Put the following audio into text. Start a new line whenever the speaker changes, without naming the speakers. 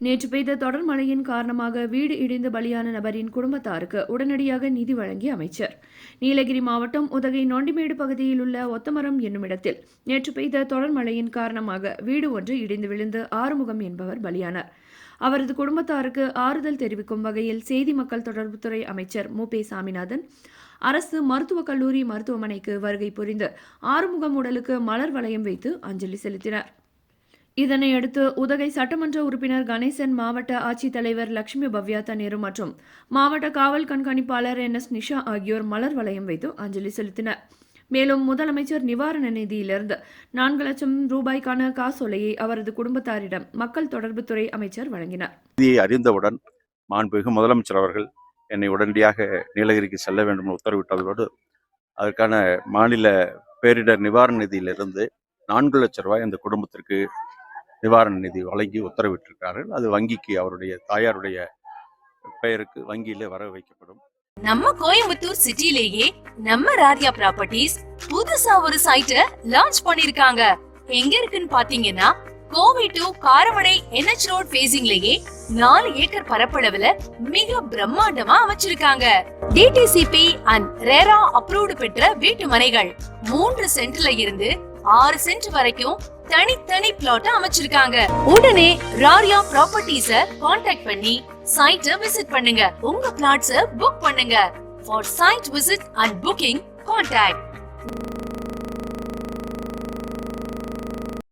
நேற்று பெய்த தொடர் மழையின் காரணமாக வீடு இடிந்து பலியான நபரின் குடும்பத்தாருக்கு உடனடியாக நிதி வழங்கிய அமைச்சர். நீலகிரி மாவட்டம் உதகை நொண்டிமேடு பகுதியில் உள்ள ஒத்தமரம் என்னும் இடத்தில் நேற்று பெய்த தொடர் மழையின் காரணமாக வீடு ஒன்று இடிந்து விழுந்து ஆறுமுகம் என்பவர் பலியானார். அவரது குடும்பத்தாருக்கு ஆறுதல் தெரிவிக்கும் வகையில் செய்தி மக்கள் தொடர்புத்துறை அமைச்சர் மு. பே. சாமிநாதன் அரசு மருத்துவக் கல்லூரி மருத்துவமனைக்கு வருகை புரிந்து ஆறுமுகம் உடலுக்கு மலர் வளையம் வைத்து அஞ்சலி செலுத்தினார். இதனையடுத்து உதகை சட்டமன்ற உறுப்பினர் கணேசன் மாவட்ட ஆட்சித்தலைவர் லட்சுமி பவ்யா நேரு மற்றும் மாவட்ட காவல் கண்காணிப்பாளர் என் எஸ் நிஷா ஆகியோர் மலர் வளையம் வைத்து அஞ்சலி செலுத்தினர். மேலும் முதலமைச்சர் நிவாரண நிதியிலிருந்து நான்கு லட்சம் ரூபாய்க்கான காசோலையை அவரது குடும்பத்தாரிடம் மக்கள் தொடர்புத்துறை அமைச்சர் வழங்கினார்.
அறிந்தவுடன் மாண்புமிகு முதலமைச்சர் அவர்கள் என்னை உடனடியாக நீலகிரிக்கு செல்ல வேண்டும் உத்தரவிட்டதோடு அதற்கான மாநில பேரிடர் நிவாரண நிதியிலிருந்து நான்கு லட்சம் ரூபாய் அந்த குடும்பத்திற்கு நிவாரண நிதி வழங்கி உத்தரவிட்டிருக்கிறார்கள் அது வங்கிக்கு அவருடைய தாயாருடைய பெயருக்கு வங்கியிலே வர வைக்கப்படும்
நம்ம கோயம்புத்தூர் சிட்டிலேயே நம்ம ராரியா ப்ராப்பர்ட்டிஸ் புதுசா ஒரு சைட்ட லான்ச் பண்ணிருக்காங்க. எங்க இருக்குன்னு பாத்தீங்கன்னா Kovai to Karamadai NH road பேசிங்லயே நாலு ஏக்கர் பரப்பளவுல மிக பிரம்மாண்டமா அமைச்சிருக்காங்க. டிடிசிபி அண்ட் ரேரா அப்ரூவ்டு பெற்ற வீட்டு மனைகள் மூன்று சென்ட்ல இருந்து ஆறு சென்ட் வரைக்கும் தனித்தனி பிளாட் அமைச்சிருக்காங்க. உடனே ராரியா ப்ராப்பர்ட்டிஸ காண்டாக்ட் பண்ணி சைட்டை விசிட் பண்ணுங்க. உங்க பிளாட்ஸ புக் பண்ணுங்க. For site visit and booking contact